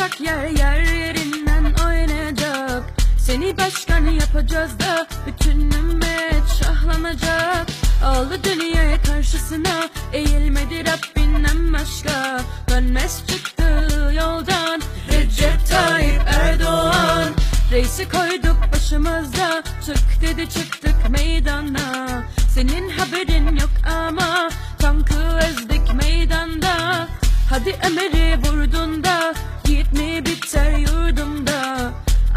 Kalkacak yer yer yerinden oynayacak Seni başkan yapacağız da? Bütün ümmet şahlanacak. Ağlı dünyaya karşısına. Eğilmedi Rabbinden başka. Dönmez çıktı yoldan. Recep Tayyip Erdoğan. Reisi koyduk başımızda. Çık dedi çıktık meydana. Senin haberin yok ama Tankı ezdik meydanda. Hadi emeri vurdun da. Yiğit mi biter yurdumda?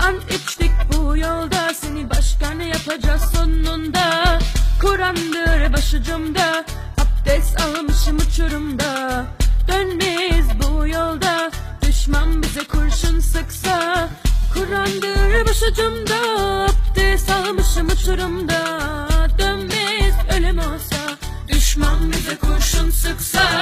An içtik bu yolda Seni başkan yapacağız sonunda? Kur'an'dır başucumda Abdest almışım uçurumda. Dönmeyiz bu yolda Düşman bize kurşun sıksa. Kur'an'dır başucumda Abdest almışım uçurumda. Dönmeyiz ölüm olsa Düşman bize kurşun sıksa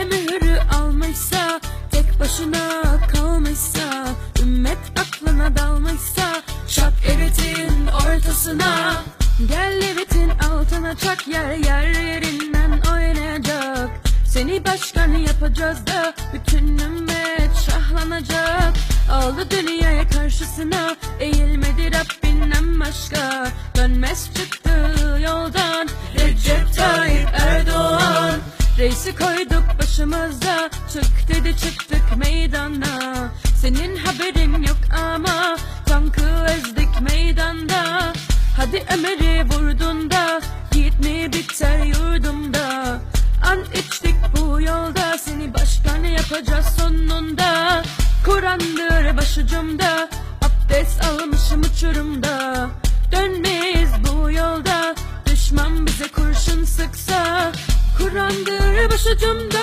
Eline mührü almışsa Tek başına kalmışsa Ümmet aklına dalmışsa Şak eritin ortasına. Gel eritin altına çak yer yer yerinden oynayacak. Seni başkan yapacağız da Bütün ümmet şahlanacak. Aldı dünyaya karşısına Eğilmedi Rabbinden başka. Dönmez çıktı yoldan Recep Tayyip Erdoğan. Reisi koyduk başımızda Çık dedi çıktık meydana. Senin haberin yok ama Tankı ezdik meydanda. Hadi Ömer'i vurdun da Yiğit mi biter yurdumda An içtik bu yolda Seni başkan yapacağız sonunda? Kur'an'dır başucumda Abdest almışım uçurumda. Dönmeyiz bu yolda Düşman bize kurşun sıksa Kur'an'dır başucumda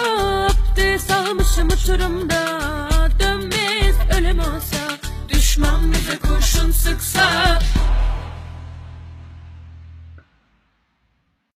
Abdest almışım uçurumda. Dönmeyiz ölüm olsa Düşman bize kurşun sıksa